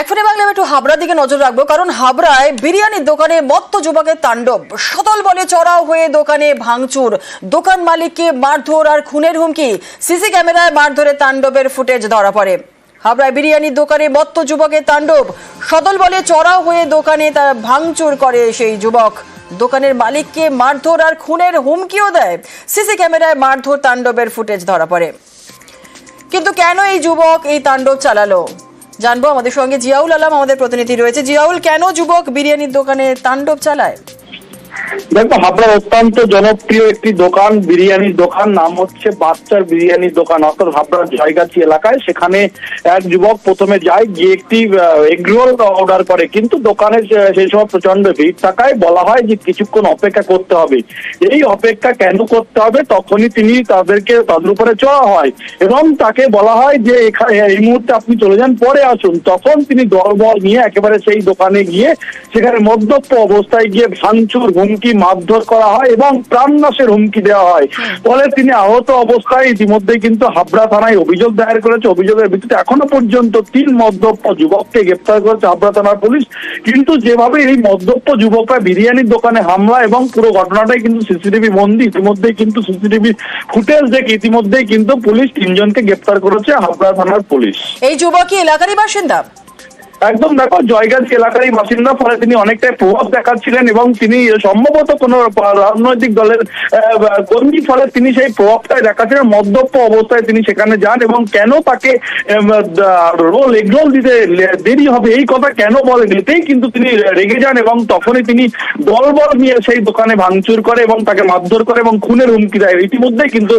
এখনই বাংলা একটু হাবড়ার দিকে নজর রাখব, কারণ হাবড়ায় বিরিয়ানির দোকানে মত্ত যুবকের তাণ্ডব। সতল বলে চড়াও হয়ে দোকানে ভাঙচুর। দোকান মালিককে মারধর আর খুনের হুমকি। সিসি ক্যামেরায় মারধরে তাণ্ডবের ফুটেজ ধরা পড়ে। হাবড়ায় বিরিয়ানির দোকানে মত্ত যুবকের তাণ্ডব। সদল বলে চড়াও হয়ে দোকানে তার ভাঙচুর করে সেই যুবক। দোকানের মালিককে মারধর আর খুনের হুমকিও দেয়। সিসি ক্যামেরায় মারধর তাণ্ডবের ফুটেজ ধরা পড়ে। কিন্তু কেন এই যুবক এই তাণ্ডব চালালো? জানব। আমাদের সঙ্গে জিয়াউল আলম, আমাদের প্রতিনিধি রয়েছে। জিয়াউল, কেন যুবক বিরিয়ানির দোকানে তাণ্ডব চালায়? দেখো হাবড়ার অত্যন্ত জনপ্রিয় একটি দোকান, বিরিয়ানির দোকান, নাম হচ্ছে বাচ্চার বিরিয়ানির দোকান। অর্থাৎ হাবড়ার জয়গাছি এলাকায় সেখানে এক যুবক প্রথমে যায়, গিয়ে একটি এগরোল অর্ডার করে। কিন্তু দোকানে সেই সময় প্রচণ্ড ভিড় থাকায় বলা হয় যে কিছুক্ষণ অপেক্ষা করতে হবে। এই অপেক্ষা কেন করতে হবে? তখনই তিনি তাদেরকে তাদের উপরে চড়া হয় এবং তাকে বলা হয় যে, এখানে, এই মুহূর্তে আপনি চলে যান, পরে আসুন। তখন তিনি দলবল নিয়ে একেবারে সেই দোকানে গিয়ে সেখানে মদ্যপ অবস্থায় গিয়ে ভাঙচুর হুমকি মারধর করা হয় এবং প্রাণনাশের হুমকি দেওয়া হয়। ফলে তিনি আহত অবস্থায় ইতিমধ্যে কিন্তু হাবড়া থানায় অভিযোগ দায়ের করেছে। অভিযোগের ভিত্তিতে এখনও পর্যন্ত তিন মদ্যপ যুবককে গ্রেপ্তার করেছে হাবড়া থানার পুলিশ। কিন্তু যেভাবে এই মদ্যপ যুবকরা বিরিয়ানির দোকানে হামলা এবং পুরো ঘটনাটাই কিন্তু সিসিটিভি বন্দি ইতিমধ্যেই কিন্তু সিসিটিভি ফুটেজ দেখে ইতিমধ্যেই কিন্তু পুলিশ তিনজনকে গ্রেপ্তার করেছে হাবড়া থানার পুলিশ। এই যুবক এলাকারই বাসিন্দা। একদম দেখো, জয়গাছ এলাকারই বাসিন্দা, ফলে তিনি অনেকটাই প্রভাব দেখাচ্ছিলেন এবং তিনি সম্ভবত কোন রাজনৈতিক দলের কর্মী, ফলে তিনি সেই প্রভাবটাই দেখাচ্ছিলেন, মদ্যপ অবস্থায় তিনি সেখানে যান এবং কেন তাকে রোল, এগরোল দিতে দেরি হবে এই কথা কেন বলে এতেই কিন্তু তিনি রেগে যান এবং তখনই তিনি দলবল নিয়ে সেই দোকানে ভাঙচুর করে এবং তাকে মারধর করে এবং খুনের হুমকি দেয়। ইতিমধ্যেই কিন্তু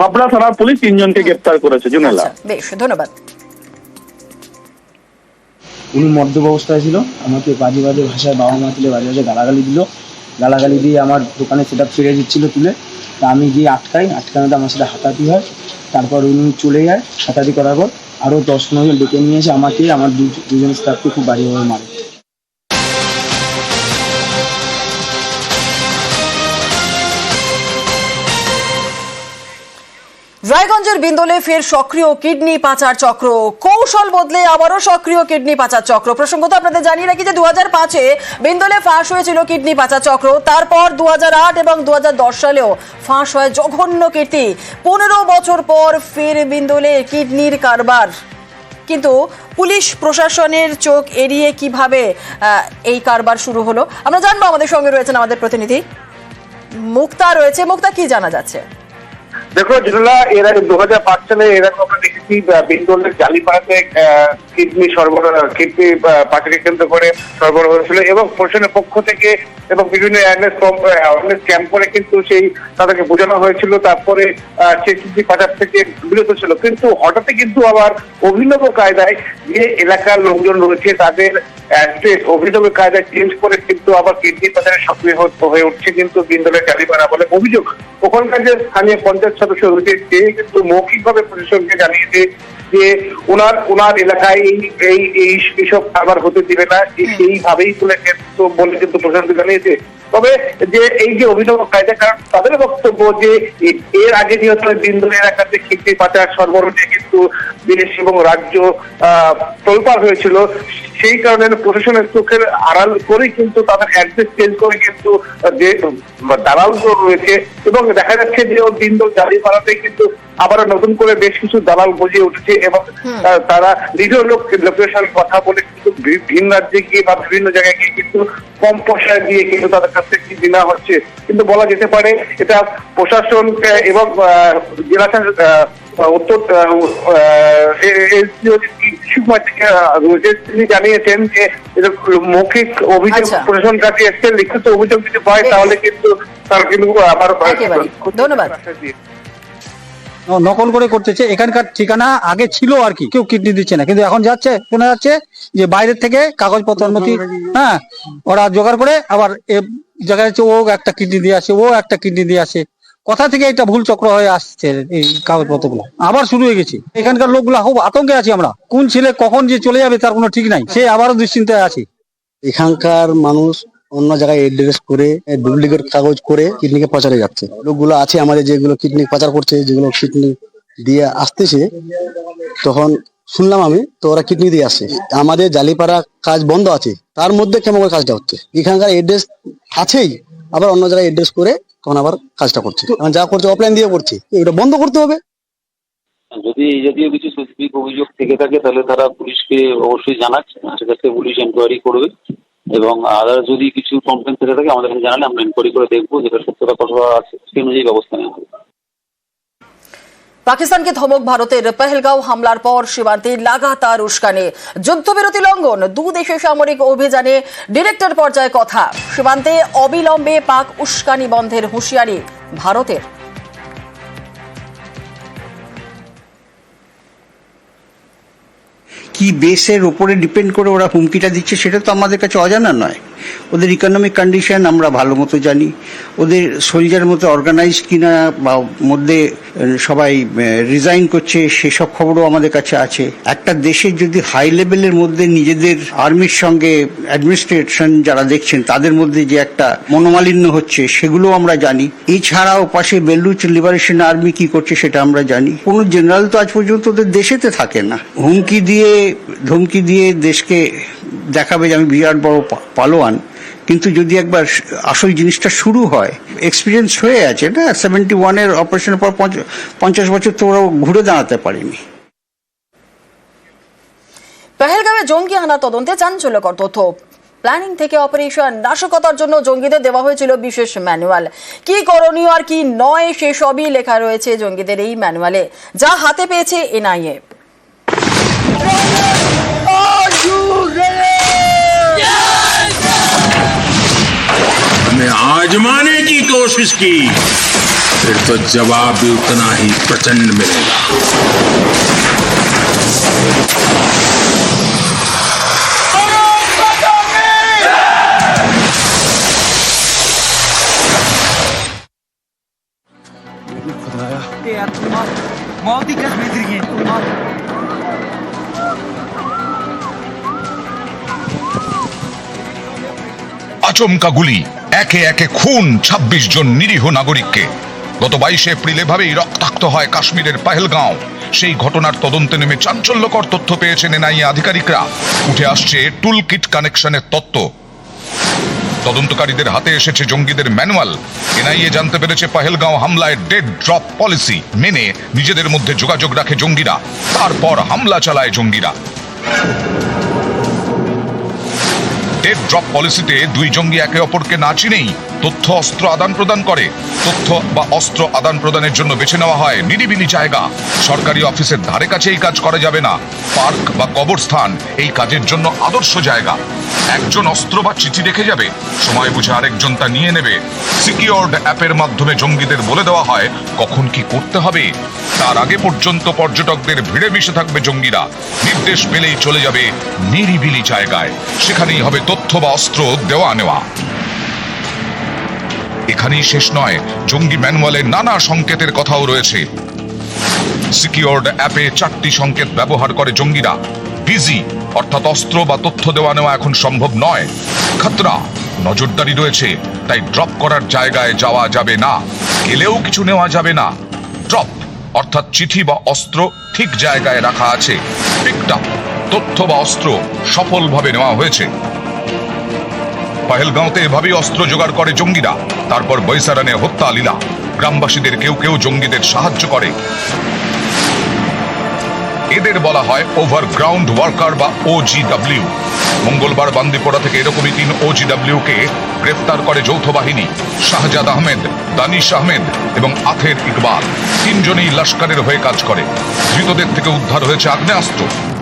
হাবড়া থানার পুলিশ তিনজনকে গ্রেপ্তার করেছে। জুনেলা। আচ্ছা বেশ, ধন্যবাদ। উনি মদ্যপ অবস্থায় ছিল। আমাকে বাজে বাজে ভাষায় বাবা মা তুলে বাজে বাজে গালাগালি দিল। গালাগালি দিয়ে আমার দোকানে সেটা ফিরে দিচ্ছিল তুলে। তা আমি গিয়ে আটকাই। আটকানোতে আমার সাথে হাতাহাতি হয়। তারপর উনি চলে যায় হাতাহাতি করার পর। আরও দশ পনেরো ডেকে নিয়ে এসে আমাকে, আমার দুজন স্টাফকে খুব বাজেভাবে মারে। রায়গঞ্জের বিন্দলে ফের সক্রিয় কিডনি পাচার চক্র। কৌশল বদলে আবারও সক্রিয় কিডনি পাচার চক্র। প্রসঙ্গত আপনাদের জানিয়ে রাখি যে দু হাজার পাঁচে বিন্দলে ফাঁস হয়েছিল কিডনি পাচার চক্র। তারপর দু আট এবং দু হাজার দশ সালেও ফাঁস হয় জঘন্য কীর্তি। পনেরো বছর পর ফের বিন্দলে কিডনির কারবার। কিন্তু পুলিশ প্রশাসনের চোখ এড়িয়ে কীভাবে এই কারবার শুরু হলো? আমরা জানব আমাদের সঙ্গে রয়েছেন আমাদের প্রতিনিধি মুক্তা রয়েছে। মুক্তা, কি জানা যাচ্ছে? দেখো যেগুলা এর আগে দু হাজার পাঁচ সালে এরকম আমরা দেখেছি বিন্দলের জালিপাড়াতে কিডনি সরবরাহ, কিডনি পাচারকে কেন্দ্র করে সরবরাহ হয়েছিল এবং প্রশাসনের পক্ষ থেকে এবং বিভিন্ন অ্যাওয়ারনেস অ্যাওয়ারনেস ক্যাম্প করে কিন্তু সেই তাদেরকে বোঝানো হয়েছিল। তারপরে সেই পাচার থেকে বিরত ছিল। কিন্তু হঠাৎই কিন্তু আবার অভিনব কায়দায় যে এলাকার লোকজন রয়েছে, তাদের অ্যাড্রেস অভিনব কায়দায় চেঞ্জ করে কিন্তু আবার কিডনি পাচারে সক্রিয় হয়ে- উঠছে কিন্তু বিন্দলের জালিপাড়া বলে অভিযোগ। ওখানকার যে স্থানীয় পঞ্চায়েত সদস্য রয়েছে সে কিন্তু মৌখিকভাবে প্রশাসনকে জানিয়েছে যে ওনার ওনার এলাকায় এই এই এই এইসব কারবার হতে দিবে না। এই- এইভাবেই বলে কিন্তু বলে কিন্তু প্রশাসনকে জানিয়েছে। তবে যে এই যে অভিনব কায়দা কারণ তাদের বক্তব্য যে এর আগে যেহেতু বিন্দু এলাকাতে খিস্তি পাচার সরবরাহ কিন্তু দেশ এবং রাজ্য আহ, তোলপাড় হয়েছিল সেই কারণে প্রশাসনের চোখের আড়াল করে কিন্তু তাদের অ্যাড্রেস চেঞ্জ করে কিন্তু যে দালাল রয়েছে। এবং দেখা যাচ্ছে যে ও দিনদল জারি পাড়াতে কিন্তু আবার নতুন করে বেশ কিছু দালাল গজিয়ে উঠেছে এবং তারা নিজ লোক লোকের সঙ্গে কথা বলে কিন্তু ভিন রাজ্যে গিয়ে বা বিভিন্ন জায়গায় গিয়ে কিন্তু কম পয়সা দিয়ে কিন্তু তাদের কাছ থেকে নেওয়া হচ্ছে। কিন্তু বলা যেতে পারে এটা প্রশাসন এবং জেলা উত্তর তিনি জানিয়েছেন যে মৌখিক অভিযোগ আচ্ছা। প্রশাসন কাছে এসছে লিখিত অভিযোগ যদি পায় তাহলে কিন্তু তার কিন্তু আবার ধন্যবাদ। নকল করে করতেছে এখানকার ঠিকানা আগে ছিল আর কি। কেউ কিডনি দিচ্ছে না। কিন্তু এখন যাচ্ছে, শোনা যাচ্ছে যে বাইরের থেকে কাগজপত্র অনুমতি হ্যাঁ ওরা জোগাড় করে আবার এ জায়গায় হচ্ছে ও একটা কিডনি দিয়ে আসে, ও একটা কিডনি দিয়ে আসে। কথা থেকে এটা ভুল চক্র হয়ে আসছে এই কাগজপত্রগুলো। আবার শুরু হয়ে গেছে। এখানকার লোকগুলা খুব আতঙ্কে আছি আমরা। কোন ছেলে কখন যে চলে যাবে তার কোনো ঠিক নাই। সে আবারও দুশ্চিন্তায় আছে। এখানকার মানুষ অন্য জায়গায় এড্রেস করে ডুপ্লিকেট কাগজ করে কিডনিকে পাচারে যাচ্ছে। লোকগুলো আছে আমাদের যেগুলো কিডনি পাচার করছে, যেগুলো কিডনি দিয়ে আসতেছে, তখন শুনলাম আমি, তো ওরা কিডনি দিয়ে আসছে আমাদের জালিপাড়া কাজ বন্ধ আছে, তার মধ্যে কেমন করে কাজটা হচ্ছে? এখানকার এড্রেস আছেই, আবার অন্য জায়গায় এড্রেস করে তখন আবার কাজটা করছে। এখন যা করছে অফলাইন দিয়ে করছে, এটা বন্ধ করতে হবে। যদি এই জাতীয় কিছু স্পেসিফিক অভিযোগ থেকে থাকে, তাহলে তারা পুলিশকে অবশ্যই জানাচ্ছে সেক্ষেত্রে পুলিশ এনকোয়ারি করবে। এবং আদার যদি কিছু কমপ্লেন থেকে থাকে, আমাদের জানালে আমরা এনকোয়ারি করে দেখব যেটা সত্যতা কতটা আছে, সেই অনুযায়ী ব্যবস্থা নেওয়া হবে। পাকিস্তানকে ধমক, ভারতের পেহেলগাঁও হামলার পর সীমান্তে লাগাতার উস্কানি। যুদ্ধবিরতি লঙ্ঘন, দু দেশের সামরিক অভিযানে ডিরেক্টর পর্যায়ে কথা। সীমান্তে অবিলম্বে পাক উস্কানি বন্ধের হুঁশিয়ারি ভারতের। কি বেসের ওপরে ডিপেন্ড করে ওরা হুমকিটা দিচ্ছে সেটা তো আমাদের কাছে অজানা নয়। ওদের ইকোনমিক কন্ডিশন আমরা ভালো মতো জানি। ওদের সোলজার মতো অর্গানাইজ কিনা বা মধ্যে সবাই রিজাইন করছে, সেসব খবরও আমাদের কাছে আছে। একটা দেশের যদি হাই লেভেলের মধ্যে নিজেদের আর্মির সঙ্গে অ্যাডমিনিস্ট্রেশন যারা দেখছেন, তাদের মধ্যে যে একটা মনোমালিন্য হচ্ছে, সেগুলো আমরা জানি। এছাড়াও পাশে বেলুচ লিবারেশন আর্মি কি করছে সেটা আমরা জানি। কোনো জেনারেল তো আজ পর্যন্ত ওদের দেশেতে থাকে না। হুমকি দিয়ে, ধমকি দিয়ে দেশকে দেখাবে যে আমি বিরাট বড় পালোয়ান, কিন্তু যদি একবার আসল জিনিসটা শুরু হয় এক্সপিরিয়েন্স হয়ে আছে না সেভেন্টি ওয়ানের অপারেশনের পর পঞ্চ- পঞ্চাশ বছর তো ওরা ঘুরে দাঁড়াতে পারেনি। পেহেলগাঁওয়ে জঙ্গি হানা তদন্তে চাঞ্চল্যকর তথ্য। প্ল্যানিং থেকে অপারেশন নাশকতার জন্য জঙ্গিদের দেওয়া হয়েছিল বিশেষ ম্যানুয়াল কি করণীয় আর কি নয় সেসবই লেখা রয়েছে জঙ্গিদের এই ম্যানুয়ালে যা হাতে পেয়েছে এনআইএ। कोशिश की। फिर तो जवाब भी उतना ही प्रचंड मिलेगा। আচমকা গুলি। একে একে খুন ২৬ জন নিরীহ নাগরিককে। গত বাইশে এপ্রিল এভাবেই রক্তাক্ত হয় কাশ্মীরের পাহেলগাঁও। সেই ঘটনার তদন্তে নেমে চাঞ্চল্যকর তথ্য পেয়েছেন এনআইএ আধিকারিকরা। উঠে আসছে টুল কিট কানেকশনের তত্ত্ব। তদন্তকারীদের হাতে এসেছে জঙ্গিদের ম্যানুয়াল। এনআইএ জানতে পেরেছে পাহেলগাঁও হামলায় ডেড ড্রপ পলিসি মেনে নিজেদের মধ্যে যোগাযোগ রাখে জঙ্গিরা। তারপর হামলা চালায় জঙ্গিরা। ড্রপ পলিসিতে দুই জঙ্গি একে অপরকে না চিনেই তথ্য অস্ত্র আদান প্রদান করে। তথ্য বা অস্ত্র আদান প্রদানের জন্য বেছে নেওয়া হয় নিরিবিলি জায়গা। সরকারি অফিসের ধারে কাছে এই কাজ করা যাবে না। পার্ক বা কবরস্থান এই কাজের জন্য আদর্শ জায়গা। একজন অস্ত্র বা চিঠি রেখে যাবে। সময় বুঝে আরেকজন তা নিয়ে নেবে। সিকিওর্ড অ্যাপের মাধ্যমে জঙ্গিদের বলে দেওয়া হয় কখন কি করতে হবে। তার আগে পর্যন্ত পর্যটকদের ভিড়ে মিশে থাকবে জঙ্গিরা। নির্দেশ পেলেই চলে যাবে নিরিবিলি জায়গায়। সেখানেই হবে তথ্য বা অস্ত্র দেওয়া নেওয়া। এখানেই শেষ নয়। জঙ্গি ম্যানুয়ালে নানা সংকেতের কথাও রয়েছে। সিকিওর্ড অ্যাপে চারটি সংকেত ব্যবহার করে জঙ্গিরা। বিজি অর্থাৎ অস্ত্র বা তথ্য দেওয়া নেওয়া এখন সম্ভব নয়। খাতরা, নজরদারি রয়েছে, তাই ড্রপ করার জায়গায় যাওয়া যাবে না। গেলেও কিছু নেওয়া যাবে না। ড্রপ অর্থাৎ চিঠি বা অস্ত্র ঠিক জায়গায় রাখা আছে। পিকড আপ তথ্য বা অস্ত্র সফলভাবে নেওয়া হয়েছে। পাহেলগাঁওতে এভাবেই অস্ত্র জোগাড় করে জঙ্গিরা। তারপর বৈসারানে হত্যা লীলা। গ্রামবাসীদের কেউ কেউ জঙ্গিদের সাহায্য করে। এদের বলা হয় ওভারগ্রাউন্ড ওয়ার্কার বা ওজিডব্লিউ মঙ্গলবার বান্দিপোড়া থেকে এরকমই তিন ওজিডব্লিউ কে গ্রেফতার করে যৌথ বাহিনী। শাহজাদ আহমেদ, দানিশ আহমেদ এবং আথের ইকবাল। তিনজনেই লস্করের হয়ে কাজ করে। ধৃতদের থেকে উদ্ধার হয়েছে আগ্নেয়াস্ত্র।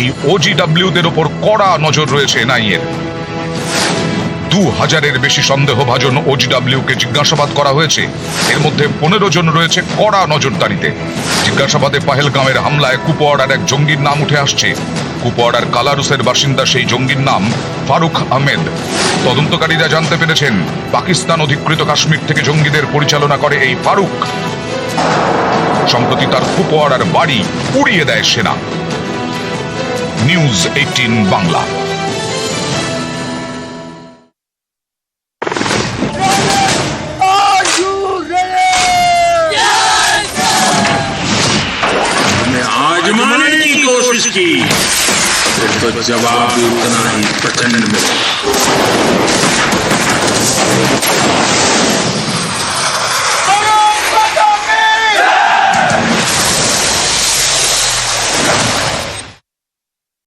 এই ওজিডব্লিউদের ওপর কড়া নজর রয়েছে এনআইএর দু হাজারের বেশি সন্দেহভাজন ওজিডব্লিউ কে জিজ্ঞাসাবাদ করা হয়েছে। এর মধ্যে পনেরো জন রয়েছে কড়া নজরদারিতে। জিজ্ঞাসাবাদে পাহেলগাঁওয়ের হামলায় কুপওয়াড়ার এক জঙ্গির নাম উঠে আসছে। কুপওয়াড়ার কালারুসের বাসিন্দা সেই জঙ্গির নাম ফারুক আহমেদ। তদন্তকারীরা জানতে পেরেছেন, পাকিস্তান অধিকৃত কাশ্মীর থেকে জঙ্গিদের পরিচালনা করে এই ফারুক। সম্প্রতি তার কুপওয়াড়ার বাড়ি উড়িয়ে দেয় সেনা। নিউজ এইটিন বাংলা फिर तो जवाब उतना ही प्रचंड